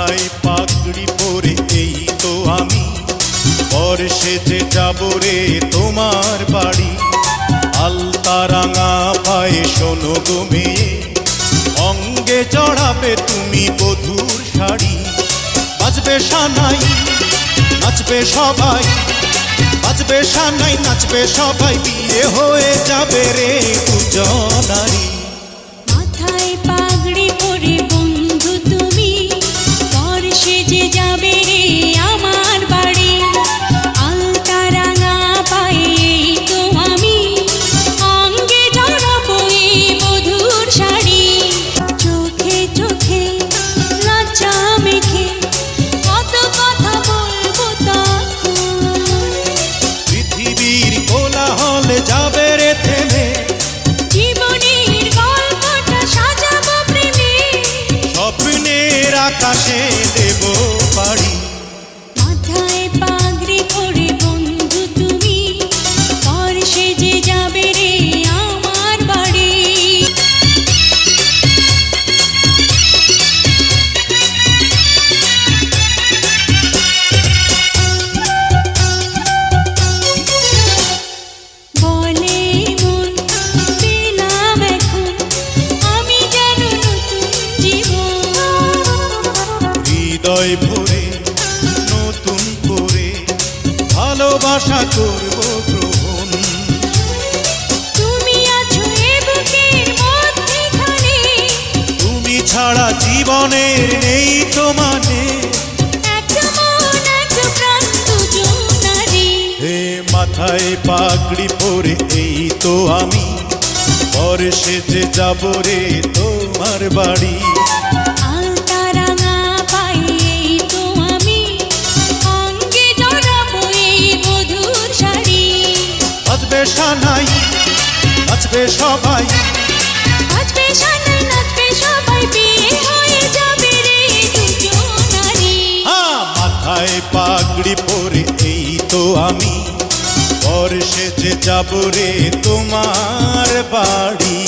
মাথায় পাগড়ি পরে? এই তো আমি। পর সেজে যাব রে তোমার বাড়ি। আলতারাঙা পায়ে শোনো গো অঙ্গে চড়াবে তুমি বধুর শাড়ি। বাজবে সানাই, নাচবে সবাই। বাজবে সানাই, নাচবে সবাই। বিয়ে হয়ে যাবে রে দুজনারী আকাশে হৃদয় ভরে নতুন করে ভালোবাসা করব গ্রহণ তুমি আছো ছাড়া জীবনের নেই তো এক এক প্রাণ দুজনারি হে মাথায় পাগড়ি পরে এই তো আমি। পরে সেজে যাব রে তোমার বাড়ি। সানাই নাচবে সবাই। নাচবে সানাই নাচবে সবাই বিয়ে হয়ে যাবে রে দুজনারি মাথায় পাগড়ি পরে এই তো আমি। পরে সেজে যাব রে তোমার বাড়ি।